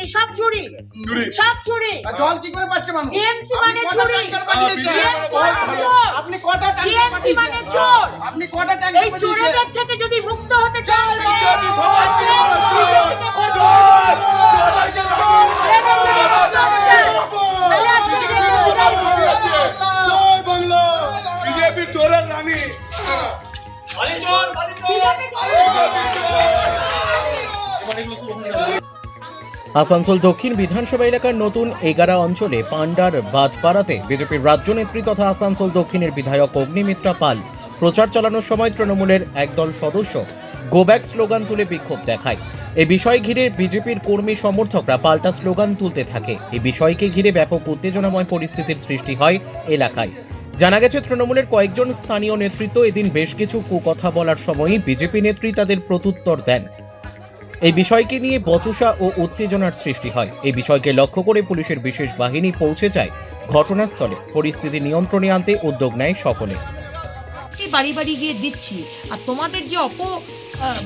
বাহিনী সব চুরি। সব চুরি। জল কি করে পাচ্ছে মানুষ? আপনি মানে চুরি। মানে চোর। আপনি কটা টিএমসি মানে চোর। আপনি কটা ট্যাঙ্কার এই? চোরেদের থেকে যদি মুক্ত হতে চান জয় বাংলা! বিজেপি চোরের রানী। আসানসোল দক্ষিণ বিধানসভা এলাকার নতুন এগারা অঞ্চলে পান্ডার বাঁধপাড়াতে বিজেপির রাজ্য নেত্রী তথা আসানসোল দক্ষিণের বিধায়ক অগ্নিমিত্রা পাল প্রচার চালানোর সময় তৃণমূলের একদল সদস্য গোব্যাক স্লোগান তুলে বিক্ষোভ দেখায়। এই বিষয় ঘিরে বিজেপির কর্মী সমর্থকরা পাল্টা স্লোগান তুলতে থাকে। এই বিষয়কে ঘিরে ব্যাপক উত্তেজনাময় পরিস্থিতির সৃষ্টি হয় এলাকায়। জানা গেছে, তৃণমূলের কয়েকজন স্থানীয় নেতৃত্ব এদিন বেশ কিছু কুকথা বলার সময়ই বিজেপি নেত্রী তাদের প্রত্যুত্তর দেন। এই বিষয়কে নিয়ে বচসা ও উত্তেজনার সৃষ্টি হয়। এই বিষয়কে লক্ষ্য করে পুলিশের বিশেষ বাহিনী পৌঁছে যায় ঘটনাস্থলে। পরিস্থিতি নিয়ন্ত্রণে আনতে উদ্যোগ নেয় সকলে। বাড়ি বাড়ি গিয়ে দিচ্ছি। আর তোমাদের যে অপ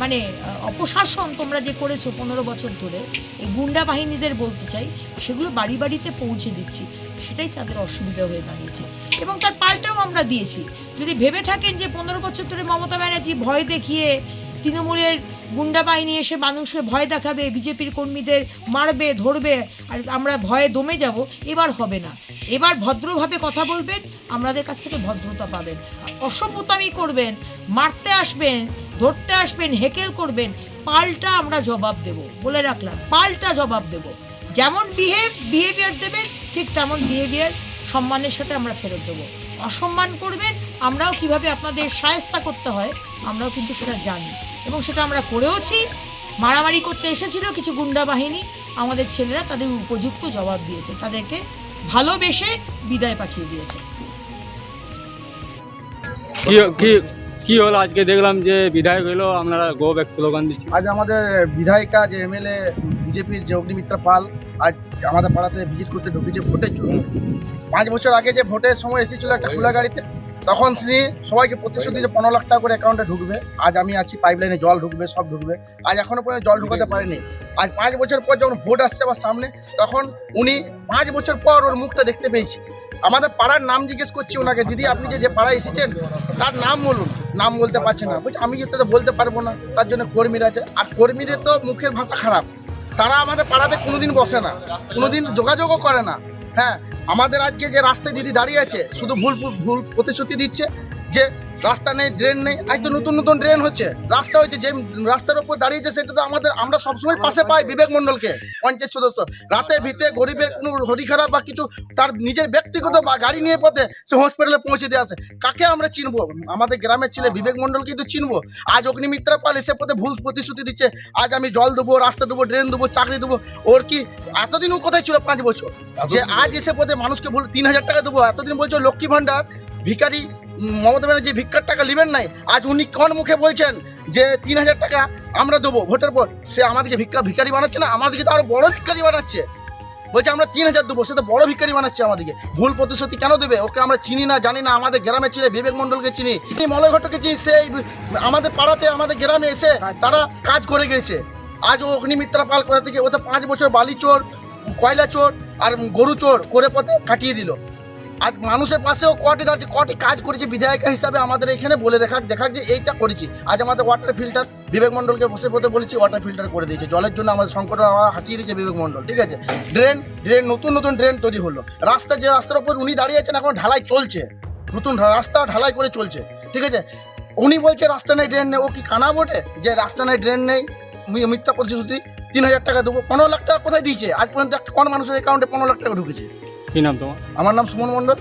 মানে অপশাসন তোমরা যে করেছ পনেরো বছর ধরে, এই গুন্ডা বাহিনীদের বলতে চাই, সেগুলো বাড়ি বাড়িতে পৌঁছে দিচ্ছি। সেটাই তাদের অসুবিধা হয়ে দাঁড়িয়েছে। এবং তার পাল্টাও আমরা দিয়েছি। যদি ভেবে থাকেন যে পনেরো বছর ধরে মমতা ব্যানার্জি ভয় দেখিয়ে তৃণমূলের গুন্ডা বাহিনী এসে মানুষকে ভয় দেখাবে, বিজেপির কর্মীদের মারবে, ধরবে, আর আমরা ভয়ে দমে যাব, এবার হবে না। এবার ভদ্রভাবে কথা বলবেন, আমাদের কাছ থেকে ভদ্রতা পাবেন। অসভ্যতামি করবেন, মারতে আসবেন, ধরতে আসবেন, হেকেল করবেন, পাল্টা আমরা জবাব দেব। বলে রাখলাম, পাল্টা জবাব দেব। যেমন বিহেভ বিহেভিয়ার দেবেন, ঠিক তেমন বিহেভিয়ার সম্মানের সাথে আমরা ফেরত দেবো। অসম্মান করবেন, আমরাও কীভাবে আপনাদের সায়স্তা করতে হয়, আমরাও কিন্তু সেটা জানি। এবং সেটা আমরা করেওছি। মারামারি করতে এসেছিল কিছু গুন্ডা বাহিনী। আমাদের ছেলেরা তাদের উপযুক্ত জবাব দিয়েছে। তাদেরকে ভালোবেসে বিদায় পাঠিয়ে দিয়েছে। কি কি কি হলো? আজকে দেখলাম যে বিধায়ক হলো আপনারা গো ব্যাক স্লোগান দিচ্ছি আজ আমাদের বিধায়িকা যে এমএলএ বিজেপির যে অগ্নিমিত্রা পাল আজ আমাদের পাড়াতে ভিজিট করতে ঢুকেছে ভোটের জন্য। পাঁচ বছর আগে যে ভোটের সময় এসেছিল একটা খোলা গাড়িতে তখন তিনি সবাইকে প্রতিশ্রুতি যে পনেরো লাখ টাকা করে অ্যাকাউন্টে ঢুকবে। আজ আমি আছি পাইপলাইনে জল ঢুকবে, সব ঢুকবে। আজ এখনও পর্যন্ত জল ঢুকাতে পারেনি। আজ পাঁচ বছর পর যখন ভোট আসছে আমার সামনে, তখন উনি পাঁচ বছর পর ওর মুখটা দেখতে পেয়েছি। আমাদের পাড়ার নাম জিজ্ঞেস করছি ওনাকে, দিদি, আপনি যে যে পাড়ায় এসেছেন, তার নাম বলুন। নাম বলতে পারছে না। বলছি, আমি যেটা বলতে পারব না। তার জন্য কর্মীরা আছে। আর কর্মীদের তো মুখের ভাষা খারাপ। তারা আমাদের পাড়াতে কোনোদিন বসে না। কোনোদিন যোগাযোগও করে না। হ্যাঁ আমাদের আজকে যে রাস্তায় দিদি দাঁড়িয়ে আছে শুধু ভুল ভুল- প্রতিশ্রুতি দিচ্ছে যে রাস্তা নেই ড্রেন নেই আজ তো নতুন নতুন ড্রেন হচ্ছে। রাস্তা হয়েছে যে রাস্তার উপর দাঁড়িয়েছে সেটা তো আমাদের আমরা সবসময় পাশে পাই বিবেক মণ্ডলকে পঞ্চায়েত সদস্য। রাতে ভিতে গরিবের কোনো হরি খারাপ বা কিছু তার নিজের ব্যক্তিগত বা গাড়ি নিয়ে পথে সে হসপিটালে পৌঁছে দিয়ে আসে। কাকে আমরা চিনবো? আমাদের গ্রামের ছেলে বিবেক মণ্ডল কিন্তু চিনবো। আজ অগ্নিমিত্রা পাল এসে পথে ভুল প্রতিশ্রুতি দিচ্ছে। আজ আমি জল দেবো রাস্তা দেবো ড্রেন দেবো চাকরি দেবো। ওর কি এতদিন ও কোথায় ছিল? পাঁচ বছর। যে আজ এসে পথে মানুষকে বল তিন হাজার টাকা দেবো। এতদিন বলছো লক্ষ্মী ভান্ডার ভিখারি উম, মমতা ব্যানার্জি ভিক্ষার টাকা নেবেন নাই। আজ উনি কোন মুখে বলছেন যে তিন হাজার টাকা আমরা দেবো? ভোটের পর সে আমাদেরকে ভিক্ষা ভিখারি বানাচ্ছে না আমাদেরকে তো আরও বড় ভিক্ষারি বানাচ্ছে। বলছে আমরা তিন হাজার দেবো সে তো বড় ভিক্ষারি বানাচ্ছে আমাদেরকে। ভুল প্রতিশ্রুতি কেন দেবে? ওকে আমরা চিনি না জানি না আমাদের গ্রামের ছেলে বিবেক মণ্ডলকে চিনি। মলয় ঘটকে চিনি সে আমাদের পাড়াতে আমাদের গ্রামে এসে তারা কাজ করে গেছে। আজ অগ্নিমিত্রা পাল কোথা থেকে? ও তো পাঁচ বছর বালি চোর কয়লা চোর আর গরু চোর করে পথে কাটিয়ে দিল। আজ মানুষের পাশেও কটি দাঁড়িয়ে কটি কাজ করেছে বিধায়িকা হিসাবে আমাদের এখানে বলে দেখাক দেখাক যে এইটা করেছি। আজ আমাদের ওয়াটার ফিল্টার বিবেক মণ্ডলকে বসে পথে বলেছি ওয়াটার ফিল্টার করে দিয়েছে। জলের জন্য আমাদের সংকট হাঁটিয়ে দিয়েছে বিবেক মণ্ডল, ঠিক আছে? ড্রেন ড্রেন নতুন নতুন ড্রেন তৈরি হলো। রাস্তা যে রাস্তার উপর উনি দাঁড়িয়ে আছেন, এখন ঢালাই চলছে। নতুন রাস্তা ঢালাই করে চলছে, ঠিক আছে? উনি বলছে, রাস্তা নেই ড্রেন নেই। ও কি কানা বটে? যে রাস্তা নেই ড্রেন নেই মিথ্যা প্রতিশ্রুতি? তিন হাজার টাকা দেবো। পনেরো লাখ টাকা কোথায় দিয়েছে? আজ পর্যন্ত একটা কোন মানুষের অ্যাকাউন্টে পনেরো লাখ টাকা ঢুকেছে? কি নাম তোমার? আমার নাম সুমন মণ্ডল।